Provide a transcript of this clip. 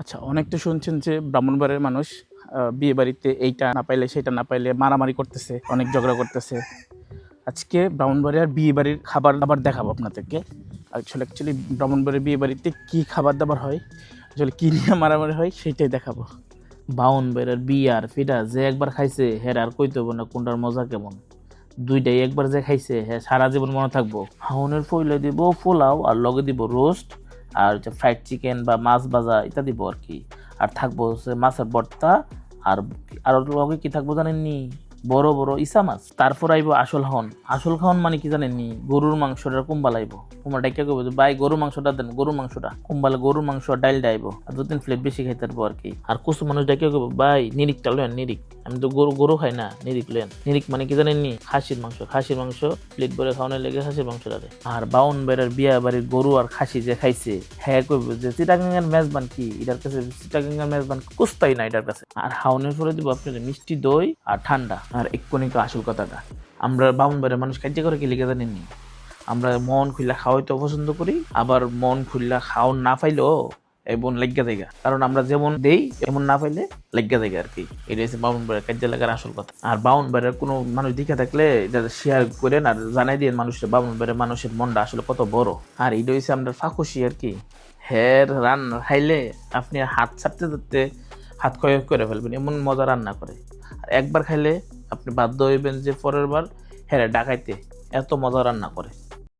আচ্ছা অনেক তো শুনছেন যে ব্রাহ্মণবাড়ির মানুষ বিয়ে বাড়িতে এইটা না পাইলে সেটা না পাইলে মারামারি করতেছে, অনেক ঝগড়া করতেছে। আজকে ব্রাহ্মণবাড়িয়ার বিয়ে বাড়ির খাবার দাবার দেখাবো আপনাদেরকে। আসলে অ্যাকচুয়ালি ব্রাহ্মণবাড়ির বিয়ে বাড়িতে কী খাবার দাবার হয়, আসলে কী নিয়ে মারামারি হয় সেইটাই দেখাবো। বাউন বেড়ের বিয়ার ফিটা যে একবার খাইছে, হের আর কইতে হব না কোনটার মজা কেমন। দুইটাই একবার যে খাইছে হ্যাঁ সারা জীবন মনে থাকব। হাউনের ফইলে দিব পোলাও আর লগে দিব রোস্ট। আর হচ্ছে ফ্রাইড চিকেন বা মাছ ভাজা ইত্যাদি আর কি? আর থাকব হচ্ছে মাছের ভর্তা আর আর লগে কি থাকব জানেননি? বড় বড় ইসা মাছ। তারপর আইব আসল খাওন আসল খাওন মানে কি জানেননি? গরুর মাংসটা কুম্বাল আইব। কুম্বাল ডাইকা কইব ভাই, গরুর মাংসটা দেন, গরুর মাংসটা। কুম্বালে গরুর মাংস ডাইল ডাইব। আর দু তিন প্লেট বেশি খাইতে পারব আর কি। আর কিছু মানুষ ডাইকা কইব, ভাই নিরিকটা লেন নিরিক আমি তো গরু গরু খাই না নিরিক লেন। নিরিক মানে কি জানেননি খাসির মাংস খাসির মাংস প্লেট ভরে খাওয়ানোর লেগে খাসির মাংস ডালে আর বাউন বেড়ার বিয়া বাড়ির গরু আর খাসি যে খাইছে হ্যাঁ কইব যে চিটাগাঙ্গার মেজবান কি? এটার কাছে চিটাগাঙ্গার মেজবান কুস্তাই না এটার কাছে। আর হাউনের পরে দিব আপনাদের মিষ্টি দই আর ঠান্ডা, আর এক্ষুনি তো আসল কথাটা। আমরা বাউন বেড়ার মানুষ খাইতে করে কি লিখে জানেননি আমরা মন খুললা খাওয়াইতে পছন্দ করি, আবার মন খুললা খাওয়ান না পাইলেও এবং লেগা জায়গা। কারণ আমরা যেমন দেই এমন না পাইলে লেগা জায়গা আর কি। এটা হচ্ছে বাউন বেড়ার কার্য লাগার আসল কথা। আর বাউন বেড়ার কোনো মানুষ দিকে থাকলে এটা শেয়ার করেন আর জানাই দিয়ে মানুষের বাউন বেড়ার মানুষের মনটা আসলে কত বড়। আর এটা হচ্ছে আমরা ফাঁকুশি আর কি। হের রান্না খাইলে আপনি হাত ছাড়তে ছাড়তে হাত ক্ষয় করে ফেলবেন, এমন মজা রান্না করে। আর একবার খাইলে আপনি বাধ্য হইবেন যে পরের বার হ্যাঁ ডাকাইতে। এত মজা রান্না করে।